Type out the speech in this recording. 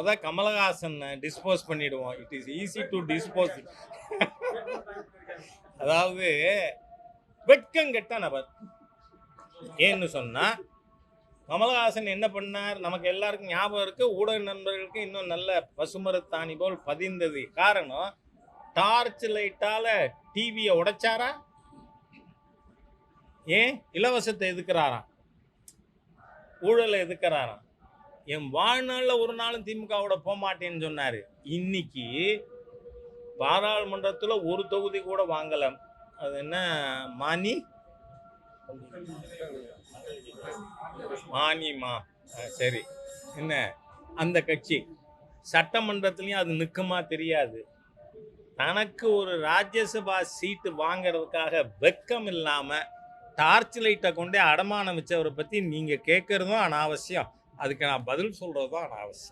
அப்போதான் கமலஹாசன் டிஸ்போஸ் பண்ணிடுவோம் it is easy to dispose அதாவது வெட்கங்கெட்ட நபர். ஏன்னு சொன்னால் கமலஹாசன் என்ன பண்ணார்? நமக்கு எல்லாருக்கும் ஞாபகம் இருக்கு. ஊடக நண்பர்களுக்கு இன்னும் நல்ல பசுமரத்தாணி போல் பதிந்தது. காரணம் டார்ச் லைட்டால் டிவியை உடைச்சாரா? ஏன்? இலவசத்தை எதுக்குறாராம்? ஊழலை எதுக்குறாராம்? என் வாழ்நாளில் ஒரு நாளும் திமுகவோட போக மாட்டேன்னு சொன்னார். இன்னைக்கு பாராளுமன்றத்தில் ஒரு தொகுதி கூட வாங்கலை. அது என்ன மானி? மானியமா சரி. என்ன? அந்த கட்சி. சட்டமன்றத்துலேயும் அது நிற்குமா தெரியாது. தனக்கு ஒரு ராஜ்யசபா சீட்டு வாங்கிறதுக்காக வெக்கம் இல்லாமல் டார்ச் லைட்டை கொண்டே அடமானம் வச்சவரை பற்றி நீங்கள் கேட்குறதும் அனாவசியம். அதுக்கு நான் பதில் சொல்கிறது தான் நான் அவசியம்.